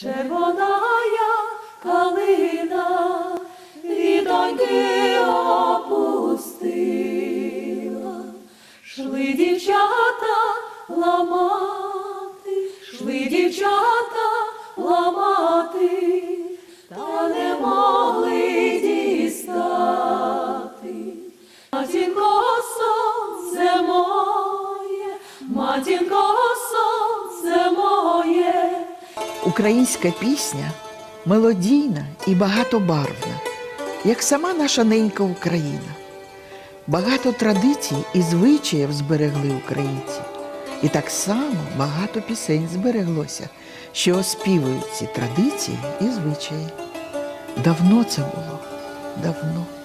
червоная калина вітоньки опустила, шли дівчата ламати, шли дівчата ламати, та не могли дістати. Матінко сонце моє, матінко. Українська пісня мелодійна і багатобарвна, як сама наша ненька Україна. Багато традицій і звичаїв зберегли українці. І так само багато пісень збереглося, що оспівують ці традиції і звичаї. Давно це було, давно.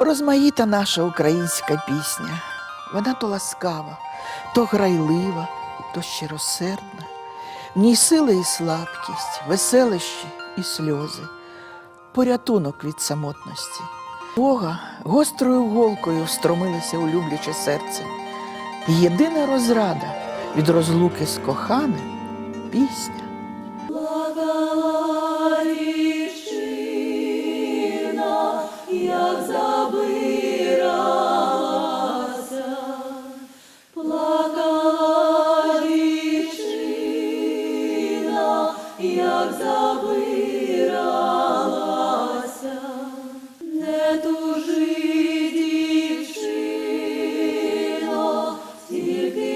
Розмаїта наша українська пісня. Вона то ласкава, то грайлива, то щиросердна. В ній сила і слабкість, веселищі і сльози, порятунок від самотності. Бога гострою голкою встромилося у любляче серце. Єдина розрада від розлуки з коханим пісня. Плакала дівчина, як забиралася, забиралася, не тужи, дівчино, тільки.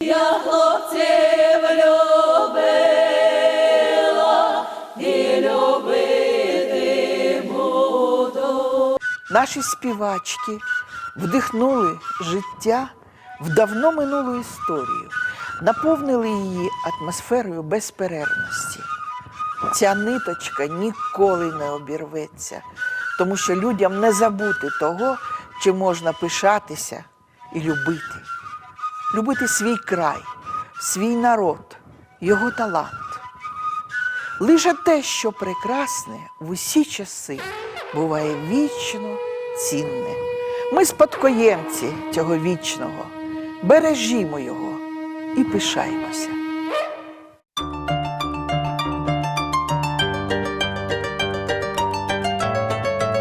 Я хлопців любила любити буду. Наші співачки вдихнули життя в давно минулу історію, наповнили її атмосферою безперервності. Ця ниточка ніколи не обірветься, тому що людям не забути того, чим можна пишатися і любити. Любити свій край, свій народ, його талант. Лише те, що прекрасне в усі часи, буває вічно цінне. Ми спадкоємці цього вічного, бережімо його і пишаємося.